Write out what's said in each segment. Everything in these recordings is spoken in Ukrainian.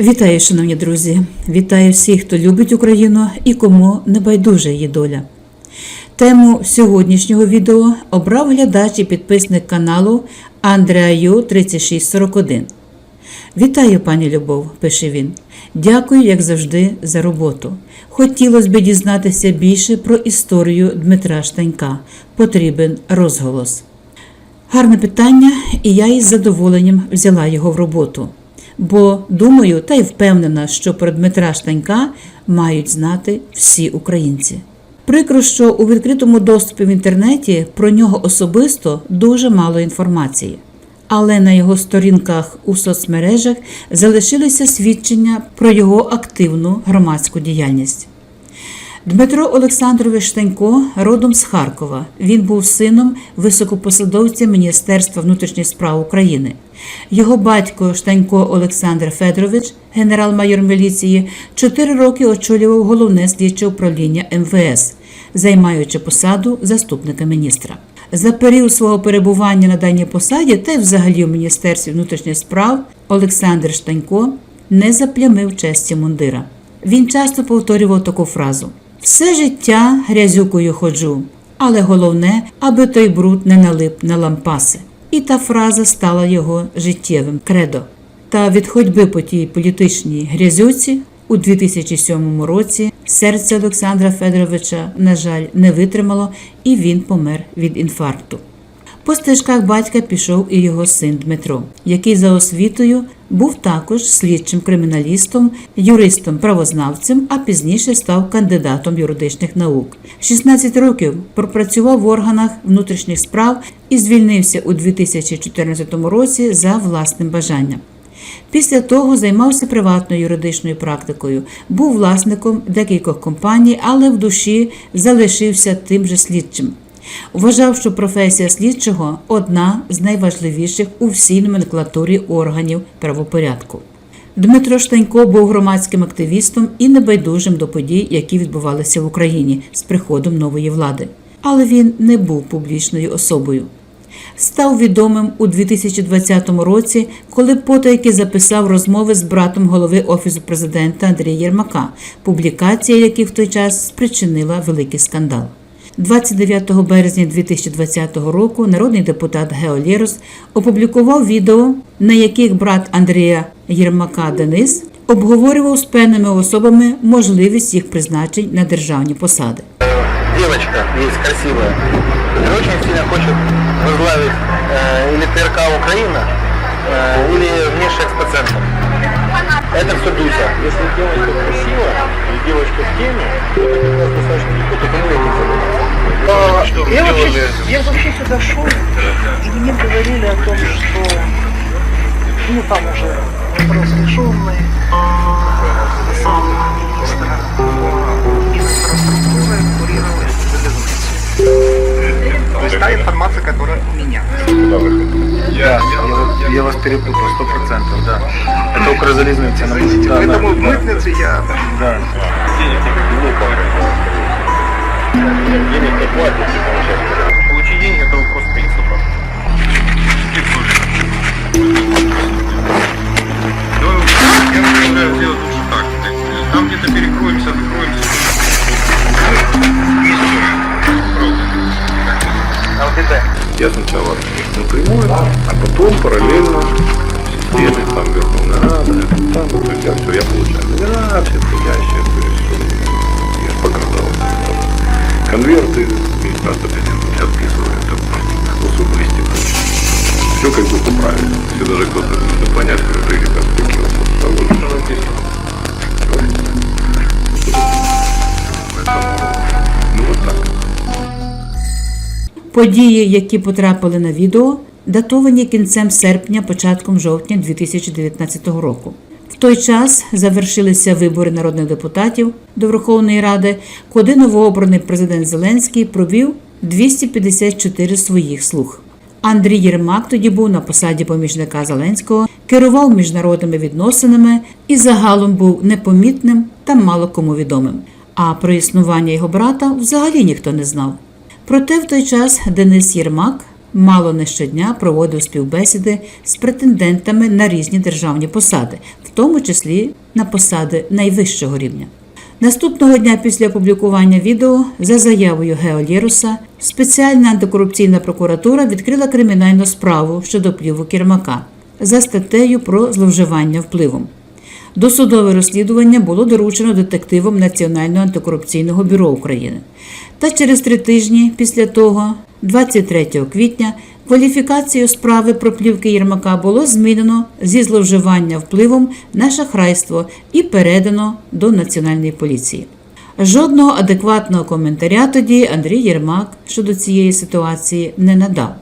Вітаю, шановні друзі! Вітаю всіх, хто любить Україну і кому не байдужа її доля. Тему сьогоднішнього відео обрав глядач і підписник каналу Андреаю 3641. Вітаю, пані Любов, пише він. Дякую, як завжди, за роботу. Хотілося б дізнатися більше про історію Дмитра Штанька. Потрібен розголос. Гарне питання, і я із задоволенням взяла його в роботу. Бо думаю, та й впевнена, що про Дмитра Штанька мають знати всі українці. Прикро, що у відкритому доступі в інтернеті про нього особисто дуже мало інформації. Але на його сторінках у соцмережах залишилися свідчення про його активну громадську діяльність. Дмитро Олександрович Штанько родом з Харкова. Він був сином високопосадовця Міністерства внутрішніх справ України. Його батько Штанько Олександр Федорович, генерал-майор міліції, чотири роки очолював головне слідче управління МВС, займаючи посаду заступника міністра. За період свого перебування на даній посаді та й взагалі в Міністерстві внутрішніх справ Олександр Штанько не заплямив честі мундира. Він часто повторював таку фразу: все життя грязюкою ходжу, але головне, аби той бруд не налип на лампаси. І та фраза стала його життєвим кредо. Та від ходьби по тій політичній грязюці у 2007 році серце Олександра Федоровича, на жаль, не витримало, і він помер від інфаркту. По стежках батька пішов і його син Дмитро, який за освітою був також слідчим криміналістом, юристом-правознавцем, а пізніше став кандидатом юридичних наук. 16 років пропрацював в органах внутрішніх справ і звільнився у 2014 році за власним бажанням. Після того займався приватною юридичною практикою, був власником декількох компаній, але в душі залишився тим же слідчим. Вважав, що професія слідчого одна з найважливіших у всій номенклатурі органів правопорядку. Дмитро Штанько був громадським активістом і небайдужим до подій, які відбувалися в Україні з приходом нової влади. Але він не був публічною особою. Став відомим у 2020 році, коли потайки записав розмови з братом голови Офісу президента Андрія Єрмака, публікація яких в той час спричинила великий скандал. 29 березня 2020 року народний депутат Гео Лєрос опублікував відео, на яких брат Андрія Єрмака Денис обговорював з певними особами можливість їх призначень на державні посади. девочка есть красивая, и очень сильно хочет возглавить э, или ТРК Украина, э, или внешэкспоцентр. Это все Дуся. Если девочка красивая и девочка в теме, то это как раз достаточно легко, то кому этим А, Я вообще, я вообще сюда шел, и мне говорили о том, что ну там уже вопрос решенный, сам министра инфраструктуры курировать То есть та информация, которая у меня. Я, я, вас- я вас перепутал, сто процентов, да. Это Укрзалезница. на да, Поэтому в да, мытнице я да. Денег я денег, нет платят, получается. Получи деньги, это вопрос принципа. Я предлагаю сделать лучше так. Э, там где-то перекроемся, закроемся. Я сначала напрямую, а потом параллельно системе там верну на, на, на, на, на, на, на, на, на, на, на, на, Конверты, администрация президента все отписывает, это способ листе Все как бы по правилам. Все даже кто-то не понять, как ребят, какие вопросы. А вот что написано. Поэтому, ну вот так. Події, які потрапили на відео, датовані кінцем серпня, початком жовтня 2019 року. В той час завершилися вибори народних депутатів до Верховної Ради, куди новообраний президент Зеленський провів 254 своїх слуг. Андрій Єрмак тоді був на посаді помічника Зеленського, керував міжнародними відносинами і загалом був непомітним та мало кому відомим. А про існування його брата взагалі ніхто не знав. Проте в той час Денис Єрмак мало не щодня проводив співбесіди з претендентами на різні державні посади, в тому числі на посади найвищого рівня. Наступного дня після опублікування відео за заявою Гео Лєруса спеціальна антикорупційна прокуратура відкрила кримінальну справу щодо впливу Кірмака за статтею про зловживання впливом. Досудове розслідування було доручено детективам Національного антикорупційного бюро України. Та через три тижні після того, 23 квітня, кваліфікацію справи про плівки Єрмака було змінено зі зловживання впливом на шахрайство і передано до Національної поліції. Жодного адекватного коментаря тоді Андрій Єрмак щодо цієї ситуації не надав,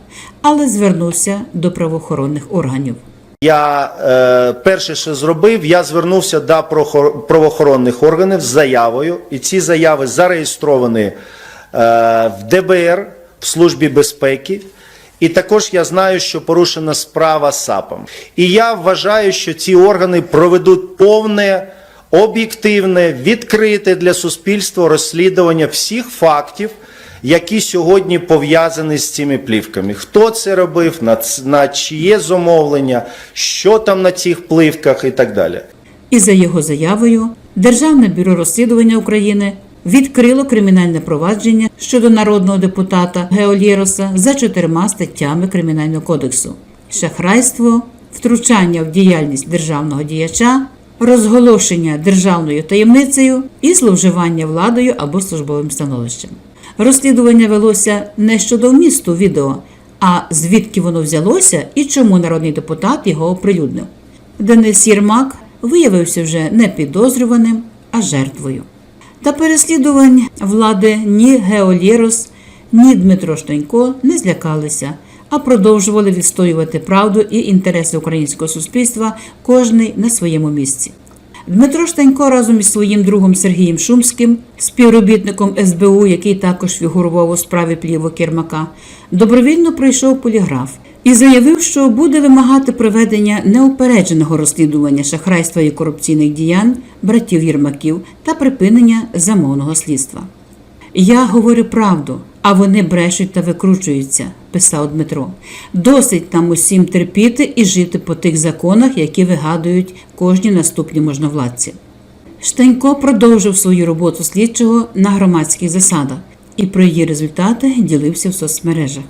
але звернувся до правоохоронних органів. Я е, перше, що зробив, я звернувся до правоохоронних органів з заявою, і ці заяви зареєстровані в ДБР, в Службі безпеки. І також я знаю, що порушена справа САПом. І я вважаю, що ці органи проведуть повне, об'єктивне, відкрите для суспільства розслідування всіх фактів, які сьогодні пов'язані з цими плівками. Хто це робив, на, на чиє замовлення, що там на цих плівках і так далі. І за його заявою Державне бюро розслідування України відкрило кримінальне провадження щодо народного депутата Геолєроса за чотирма статтями Кримінального кодексу: шахрайство, втручання в діяльність державного діяча, розголошення державною таємницею і зловживання владою або службовим становищем. Розслідування велося не щодо вмісту відео, а звідки воно взялося і чому народний депутат його оприлюднив. Денис Єрмак виявився вже не підозрюваним, а жертвою. Та переслідувань влади ні Геолєрос, ні Дмитро Штанько не злякалися, а продовжували відстоювати правду і інтереси українського суспільства, кожний на своєму місці. Дмитро Штанько разом із своїм другом Сергієм Шумським, співробітником СБУ, який також фігурував у справі плівок Єрмака, добровільно пройшов поліграф і заявив, що буде вимагати проведення неупередженого розслідування шахрайства і корупційних діянь братів Єрмаків та припинення замовного слідства. Я говорю правду, а вони брешуть та викручуються, писав Дмитро. Досить нам усім терпіти і жити по тих законах, які вигадують кожні наступні можновладці. Штанько продовжив свою роботу слідчого на громадських засадах і про її результати ділився в соцмережах.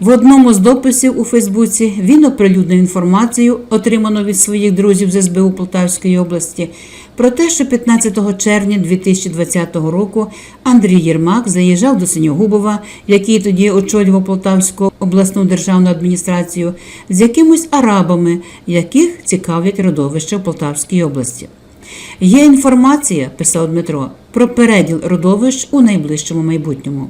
В одному з дописів у Фейсбуці він оприлюднив інформацію, отриману від своїх друзів з СБУ Полтавської області, про те, що 15 червня 2020 року Андрій Єрмак заїжджав до Синьогубова, який тоді очолював Полтавську обласну державну адміністрацію, з якимось арабами, яких цікавлять родовища в Полтавській області. Є інформація, писав Дмитро, про переділ родовищ у найближчому майбутньому.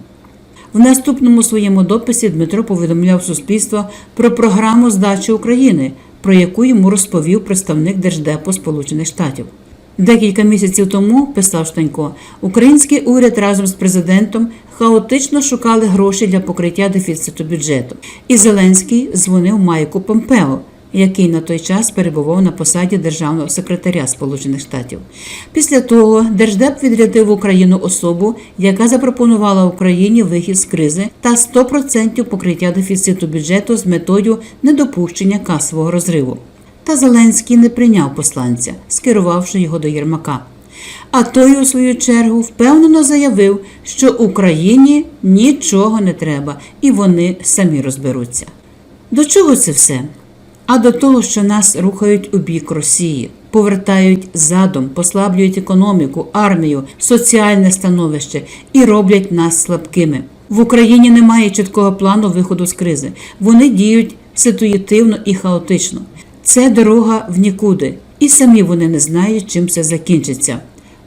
В наступному своєму дописі Дмитро повідомляв суспільство про програму здачі України, про яку йому розповів представник Держдепу Сполучених Штатів. Декілька місяців тому, писав Штанько, український уряд разом з президентом хаотично шукали гроші для покриття дефіциту бюджету. І Зеленський дзвонив Майку Помпео, який на той час перебував на посаді державного секретаря Сполучених Штатів. Після того Держдеп відрядив Україну особу, яка запропонувала Україні вихід з кризи та 100% покриття дефіциту бюджету з метою недопущення касового розриву. Та Зеленський не прийняв посланця, скерувавши його до Єрмака. А той, у свою чергу, впевнено заявив, що Україні нічого не треба, і вони самі розберуться. До чого це все? А до того, що нас рухають у бік Росії, повертають задом, послаблюють економіку, армію, соціальне становище і роблять нас слабкими. В Україні немає чіткого плану виходу з кризи. Вони діють ситуативно і хаотично. Це дорога в нікуди, і самі вони не знають, чим це закінчиться.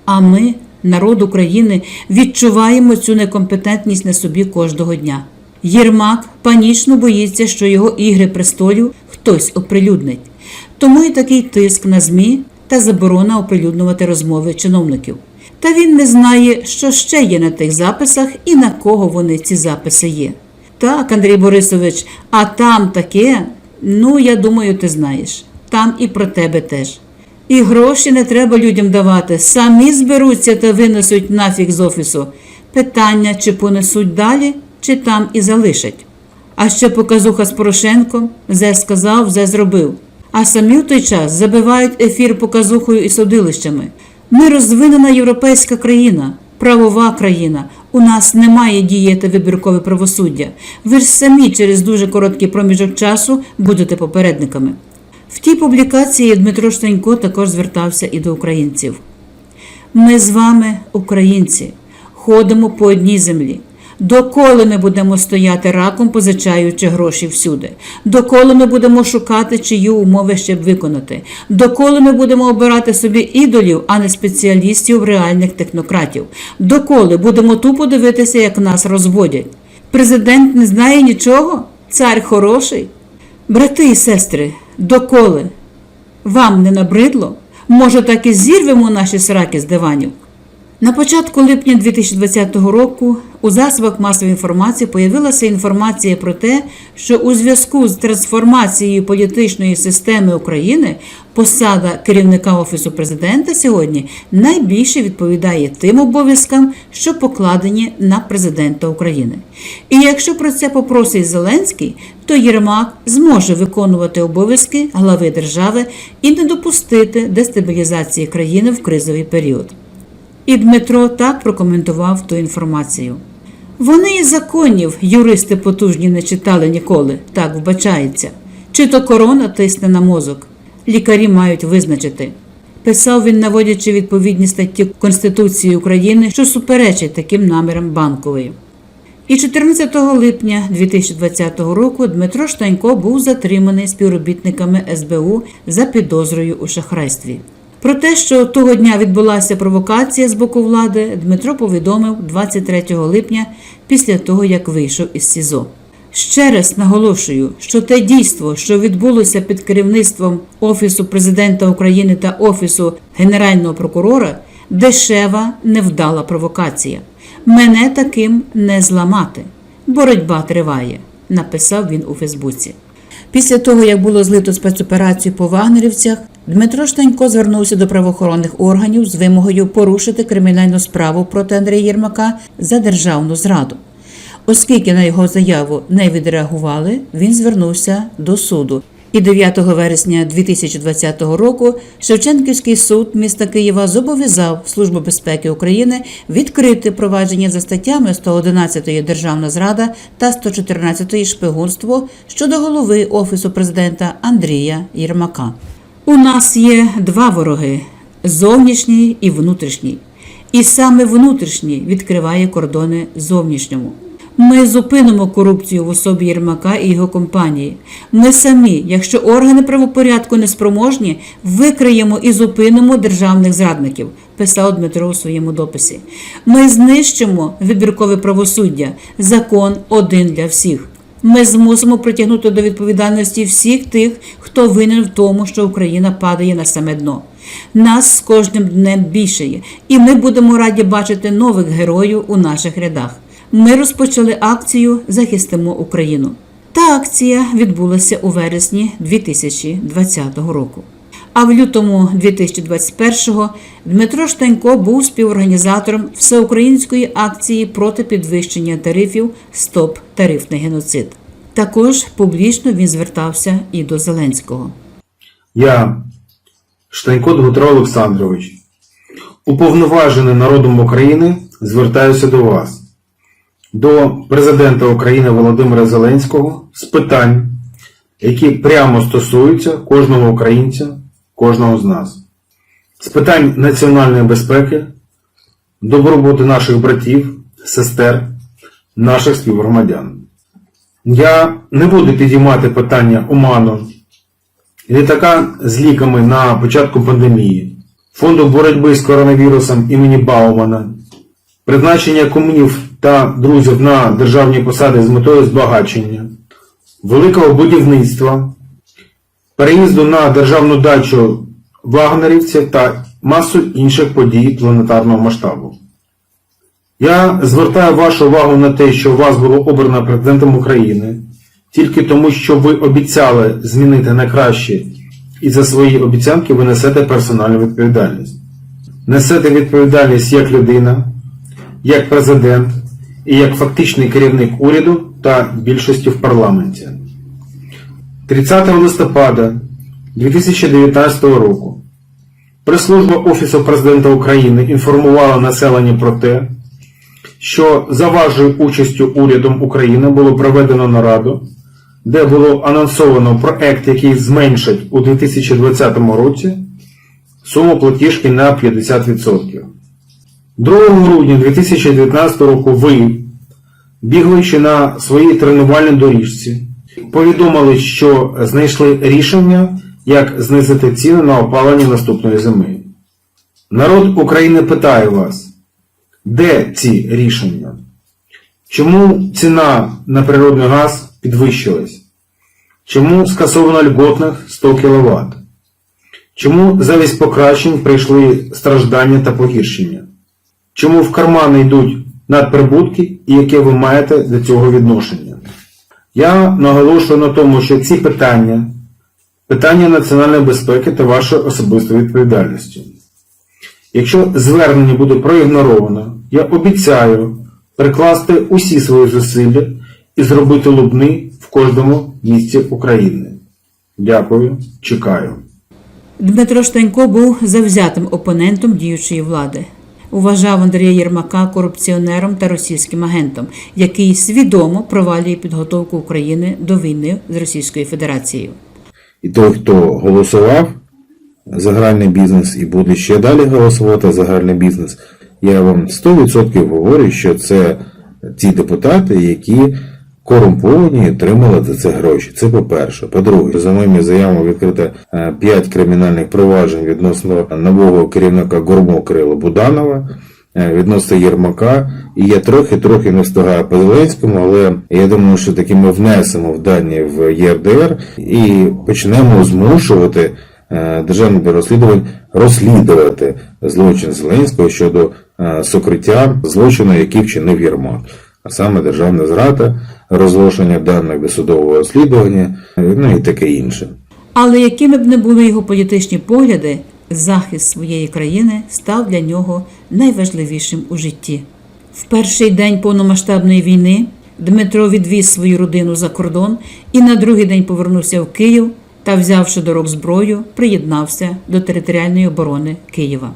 А ми, народ України, відчуваємо цю некомпетентність на собі кожного дня. Єрмак панічно боїться, що його ігри престолів хтось оприлюднить. Тому і такий тиск на ЗМІ та заборона оприлюднювати розмови чиновників. Та він не знає, що ще є на тих записах і на кого вони ці записи є. Так, Андрій Борисович, а там таке, ну я думаю, ти знаєш. Там і про тебе теж. І гроші не треба людям давати, самі зберуться та винесуть нафіг з офісу. Питання, чи понесуть далі, чи там і залишать. А ще показуха з Порошенком зе сказав, зе зробив. А самі в той час забивають ефір показухою і судилищами. Ми розвинена європейська країна, правова країна. У нас немає діяти вибіркове правосуддя. Ви ж самі через дуже короткий проміжок часу будете попередниками. В тій публікації Дмитро Штанько також звертався і до українців. Ми з вами, українці, ходимо по одній землі. Доколи ми будемо стояти раком, позичаючи гроші всюди? Доколи ми будемо шукати, чиї умови ще б виконати? Доколи ми будемо обирати собі ідолів, а не спеціалістів, реальних технократів? Доколи будемо тупо дивитися, як нас розводять? Президент не знає нічого? Цар хороший? Брати і сестри, доколи? Вам не набридло? Може, так і зірвемо наші сраки з диванів? На початку липня 2020 року у засобах масової інформації появилася інформація про те, що у зв'язку з трансформацією політичної системи України посада керівника Офісу президента сьогодні найбільше відповідає тим обов'язкам, що покладені на президента України. І якщо про це попросить Зеленський, то Єрмак зможе виконувати обов'язки глави держави і не допустити дестабілізації країни в кризовий період. І Дмитро так прокоментував ту інформацію. Вони і законів юристи потужні не читали ніколи, так вбачається. Чи то корона тисне на мозок. Лікарі мають визначити. Писав він, наводячи відповідні статті Конституції України, що суперечить таким намірам банкової. І 14 липня 2020 року Дмитро Штанько був затриманий співробітниками СБУ за підозрою у шахрайстві. Про те, що того дня відбулася провокація з боку влади, Дмитро повідомив 23 липня після того, як вийшов із СІЗО. Ще раз наголошую, що те дійство, що відбулося під керівництвом Офісу президента України та Офісу Генерального прокурора, дешева невдала провокація. Мене таким не зламати. Боротьба триває, написав він у Фейсбуці. Після того, як було злито спецоперацію по вагнерівцях, Дмитро Штанько звернувся до правоохоронних органів з вимогою порушити кримінальну справу проти Андрія Єрмака за державну зраду. Оскільки на його заяву не відреагували, він звернувся до суду. І 9 вересня 2020 року Шевченківський суд міста Києва зобов'язав Службу безпеки України відкрити провадження за статтями 111 Державна зрада та 114 Шпигунство щодо голови Офісу президента Андрія Єрмака. У нас є два вороги зовнішній і внутрішній. І саме внутрішній відкриває кордони зовнішньому. Ми зупинимо корупцію в особі Єрмака і його компанії. Ми самі, якщо органи правопорядку неспроможні, викриємо і зупинимо державних зрадників, писав Дмитро у своєму дописі. Ми знищимо вибіркове правосуддя, закон один для всіх. Ми змусимо притягнути до відповідальності всіх тих, хто винен в тому, що Україна падає на саме дно. Нас з кожним днем більшає, і ми будемо раді бачити нових героїв у наших рядах. Ми розпочали акцію Захистимо Україну. Та акція відбулася у вересні 2020 року. А в лютому 2021-го Дмитро Штанько був співорганізатором всеукраїнської акції проти підвищення тарифів Стоп тарифний геноцид. Також публічно він звертався і до Зеленського. Я, Штанько Дмитро Олександрович, уповноважений народом України, звертаюся до вас, до Президента України Володимира Зеленського з питань, які прямо стосуються кожного українця, кожного з нас, з питань національної безпеки, добробуту наших братів, сестер, наших співгромадян. Я не буду підіймати питання оману літака з ліками на початку пандемії, фонду боротьби з коронавірусом імені Баумана, призначення комунів та друзів на державні посади з метою збагачення, великого будівництва, переїзду на державну дачу вагнерівців та масу інших подій планетарного масштабу. Я звертаю вашу увагу на те, що вас було обрано президентом України тільки тому, що ви обіцяли змінити на краще, і за свої обіцянки ви несете персональну відповідальність. Несете відповідальність як людина, як президент і як фактичний керівник уряду та більшості в парламенті. 30 листопада 2019 року прес-служба Офісу президента України інформувала населення про те, що за вашою участю урядом України було проведено нараду, де було анонсовано проект, який зменшить у 2020 році суму платіжки на 50%. 2 грудня 2019 року ви, бігаючи на своїй тренувальній доріжці, повідомили, що знайшли рішення, як знизити ціни на опалення наступної зими. Народ України питає вас, де ці рішення? Чому ціна на природний газ підвищилась? Чому скасовано льготних 100 кВт? Чому замість покращень прийшли страждання та погіршення? Чому в кармани йдуть надприбутки і яке ви маєте до цього відношення? Я наголошую на тому, що ці питання питання національної безпеки та вашої особистої відповідальності. Якщо звернення буде проігноровано, я обіцяю прикласти усі свої зусилля і зробити лубни в кожному місті України. Дякую, чекаю. Дмитро Штанько був завзятим опонентом діючої влади. Вважав Андрія Єрмака корупціонером та російським агентом, який свідомо провалює підготовку України до війни з Російською Федерацією. І той, хто голосував за гральний бізнес і буде ще далі голосувати за гральний бізнес, я вам 100% говорю, що це ті депутати, які корумповані і отримали за це гроші. Це по-перше. По-друге, за моїми заявами відкрито 5 кримінальних проваджень відносно нового керівника Гурмо Крила Буданова. е, Відносно Єрмака, і я трохи-трохи не встигаю по Зеленському, але я думаю, що таки ми внесемо в дані в ЄРДР і почнемо змушувати е, Державне розслідувань розслідувати злочин Зеленського щодо е, сокриття злочину, який вчинив Єрмак, а саме державна зрада, розголошення даних досудового розслідування, е, ну і таке інше. Але якими б не були його політичні погляди, захист своєї країни став для нього найважливішим у житті. В перший день повномасштабної війни Дмитро відвіз свою родину за кордон і на другий день повернувся в Київ та, взявши до рук зброю, приєднався до територіальної оборони Києва.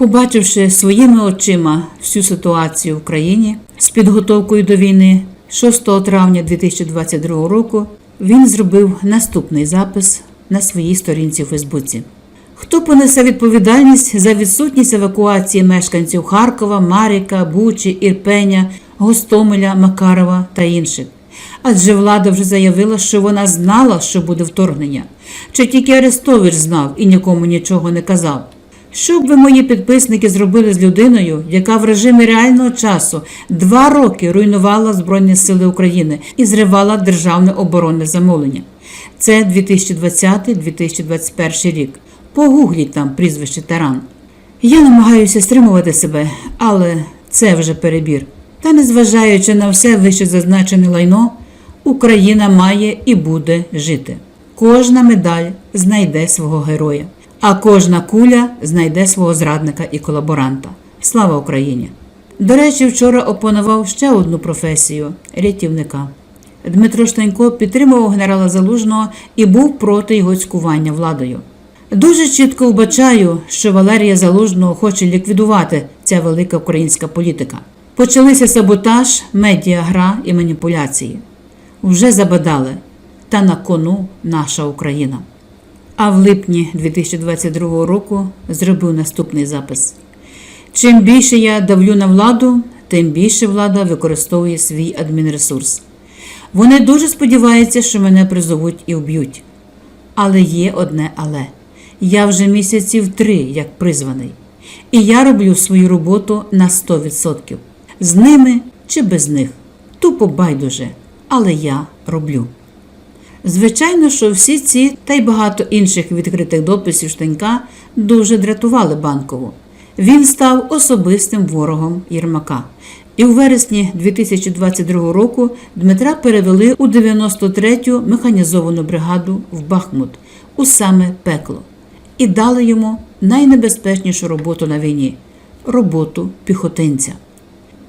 Побачивши своїми очима всю ситуацію в країні з підготовкою до війни, 6 травня 2022 року він зробив наступний запис на своїй сторінці у Фейсбуці. Хто понесе відповідальність за відсутність евакуації мешканців Харкова, Маріка, Бучі, Ірпеня, Гостомеля, Макарова та інших? Адже влада вже заявила, що вона знала, що буде вторгнення. Чи тільки Арестович знав і нікому нічого не казав? Що б ви, мої підписники, зробили з людиною, яка в режимі реального часу два роки руйнувала Збройні Сили України і зривала державне оборонне замовлення? Це 2020-2021 рік. Погугліть там прізвище Таран. Я намагаюся стримувати себе, але це вже перебір. Та незважаючи на все вище зазначене лайно, Україна має і буде жити. Кожна медаль знайде свого героя, а кожна куля знайде свого зрадника і колаборанта. Слава Україні! До речі, вчора опанував ще одну професію рятівника. Дмитро Штанько підтримував генерала Залужного і був проти його цькування владою. Дуже чітко вбачаю, що Валерія Залужного хоче ліквідувати ця велика українська політика. Почалися саботаж, медіагра і маніпуляції. Вже забадали, та на кону наша Україна. А в липні 2022 року зробив наступний запис: чим більше я давлю на владу, тим більше влада використовує свій адмінресурс. Вони дуже сподіваються, що мене призовуть і вб'ють. Але є одне але. Я вже місяців три як призваний. І я роблю свою роботу на 100%. З ними чи без них. Тупо байдуже, але я роблю. Звичайно, що всі ці та й багато інших відкритих дописів Штанька дуже дратували банкову. Він став особистим ворогом Єрмака. І у вересні 2022 року Дмитра перевели у 93-ю механізовану бригаду в Бахмут у саме пекло і дали йому найнебезпечнішу роботу на війні роботу піхотинця.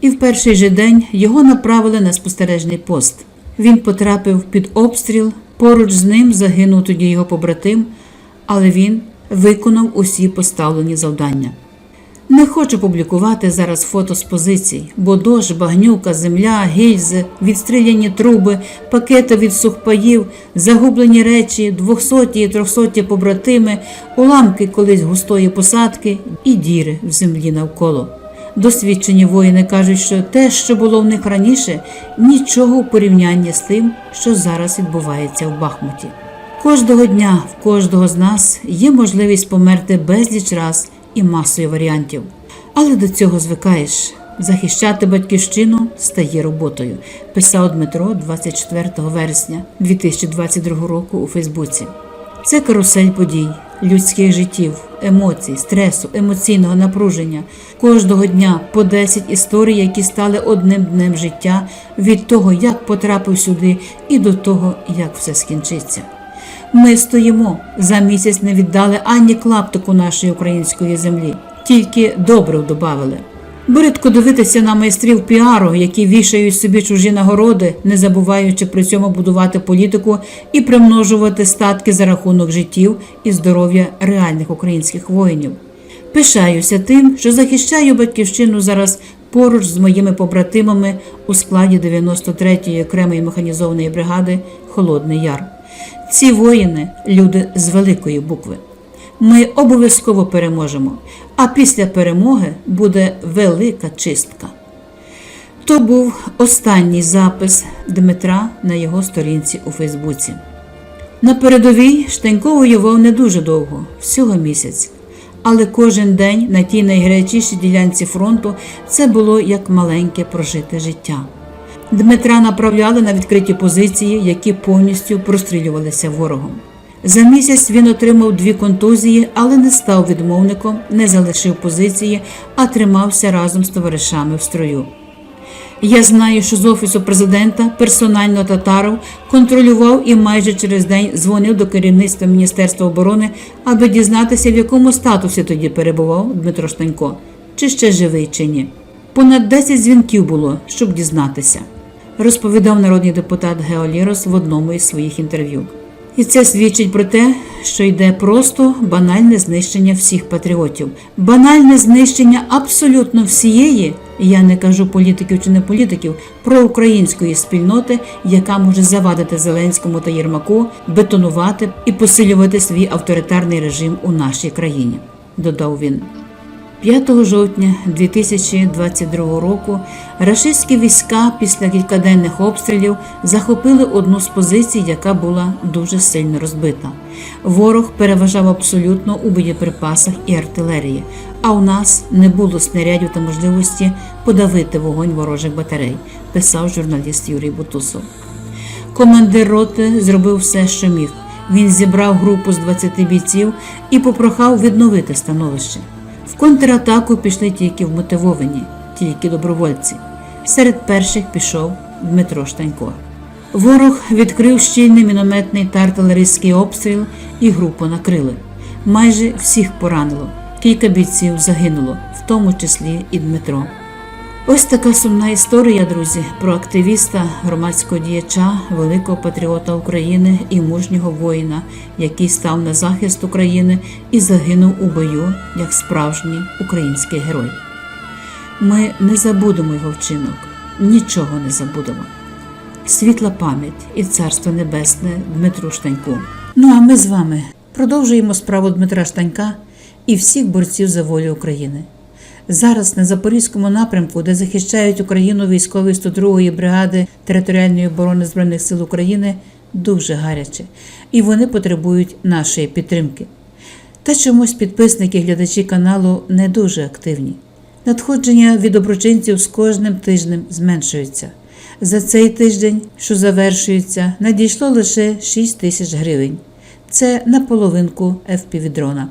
і в перший же день його направили на спостережний пост. Він потрапив під обстріл, поруч з ним загинув тоді його побратим, але він виконав усі поставлені завдання. Не хочу публікувати зараз фото з позицій, бо дощ, багнюка, земля, гільзи, відстріляні труби, пакети від сухпаїв, загублені речі, двохсоті і трьохсоті побратими, уламки колись густої посадки і діри в землі навколо. Досвідчені воїни кажуть, що те, що було в них раніше, нічого у порівнянні з тим, що зараз відбувається в Бахмуті. Кожного дня в кожного з нас є можливість померти безліч раз і масою варіантів. Але до цього звикаєш. Захищати батьківщину стає роботою, писав Дмитро 24 вересня 2022 року у Фейсбуці. Це карусель подій, людських життів, емоцій, стресу, емоційного напруження. Кожного дня по 10 історій, які стали одним днем життя від того, як потрапив сюди, і до того, як все скінчиться. Ми стоїмо за місяць не віддали ані клаптику нашої української землі, тільки добрив добавили. Бридко дивитися на майстрів піару, які вішають собі чужі нагороди, не забуваючи при цьому будувати політику і примножувати статки за рахунок життів і здоров'я реальних українських воїнів. Пишаюся тим, що захищаю батьківщину зараз поруч з моїми побратимами у складі 93-ї окремої механізованої бригади Холодний Яр. Ці воїни люди з великої букви. Ми обов'язково переможемо, а після перемоги буде велика чистка. То був останній запис Дмитра на його сторінці у Фейсбуці. На передовій Штанько воював не дуже довго, всього місяць. Але кожен день на тій найгарячішій ділянці фронту це було як маленьке прожите життя. Дмитра направляли на відкриті позиції, які повністю прострілювалися ворогом. За місяць він отримав дві контузії, але не став відмовником, не залишив позиції, а тримався разом з товаришами в строю. Я знаю, що з офісу президента персонально Татаров контролював і майже через день дзвонив до керівництва Міністерства оборони, аби дізнатися, в якому статусі тоді перебував Дмитро Штанько, чи ще живий, чи ні. Понад 10 дзвінків було, щоб дізнатися, розповідав народний депутат Гео Лірос в одному із своїх інтерв'ю. І це свідчить про те, що йде просто банальне знищення всіх патріотів, банальне знищення абсолютно всієї, я не кажу політиків чи не політиків, проукраїнської спільноти, яка може завадити Зеленському та Єрмаку бетонувати і посилювати свій авторитарний режим у нашій країні, додав він. 5 жовтня 2022 року рашистські війська після кількаденних обстрілів захопили одну з позицій, яка була дуже сильно розбита. Ворог переважав абсолютно у боєприпасах і артилерії, а у нас не було снарядів та можливості подавити вогонь ворожих батарей, писав журналіст Юрій Бутусов. Командир роти зробив все, що міг. Він зібрав групу з 20 бійців і попрохав відновити становище. В контратаку пішли тільки вмотивовані, тільки добровольці. Серед перших пішов Дмитро Штанько. Ворог відкрив щільний мінометний та артилерійський обстріл і групу накрили. Майже всіх поранило. Кілька бійців загинуло, в тому числі і Дмитро. Ось така сумна історія, друзі, про активіста, громадського діяча, великого патріота України і мужнього воїна, який став на захист України і загинув у бою як справжній український герой. Ми не забудемо його вчинок, нічого не забудемо. Світла пам'ять і царство небесне Дмитру Штаньку. Ну а ми з вами продовжуємо справу Дмитра Штанька і всіх борців за волю України. Зараз на Запорізькому напрямку, де захищають Україну військові 102-ї бригади територіальної оборони Збройних сил України, дуже гаряче, і вони потребують нашої підтримки. Та чомусь підписники глядачі каналу не дуже активні. Надходження від доброчинців з кожним тижнем зменшуються. За цей тиждень, що завершується, надійшло лише 6 тисяч гривень. Це на половинку FPV-дрона.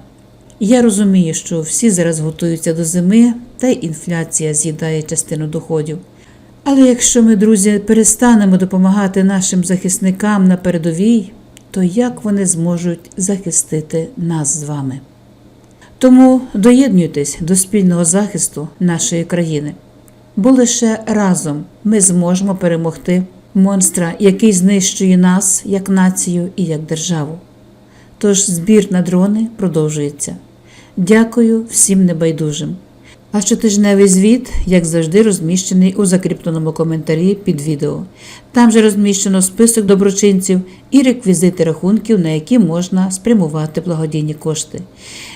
Я розумію, що всі зараз готуються до зими, та й інфляція з'їдає частину доходів. Але якщо ми, друзі, перестанемо допомагати нашим захисникам на передовій, то як вони зможуть захистити нас з вами? Тому доєднуйтесь до спільного захисту нашої країни. бо лише разом ми зможемо перемогти монстра, який знищує нас як націю і як державу. Тож збір на дрони продовжується. Дякую всім небайдужим. А щотижневий звіт, як завжди, розміщений у закріпленому коментарі під відео. Там же розміщено список доброчинців і реквізити рахунків, на які можна спрямувати благодійні кошти.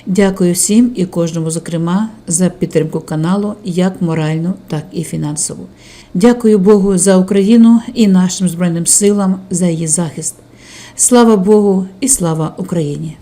Дякую всім і кожному, зокрема, за підтримку каналу як моральну, так і фінансову. Дякую Богу за Україну і нашим Збройним силам за її захист. Слава Богу і слава Україні!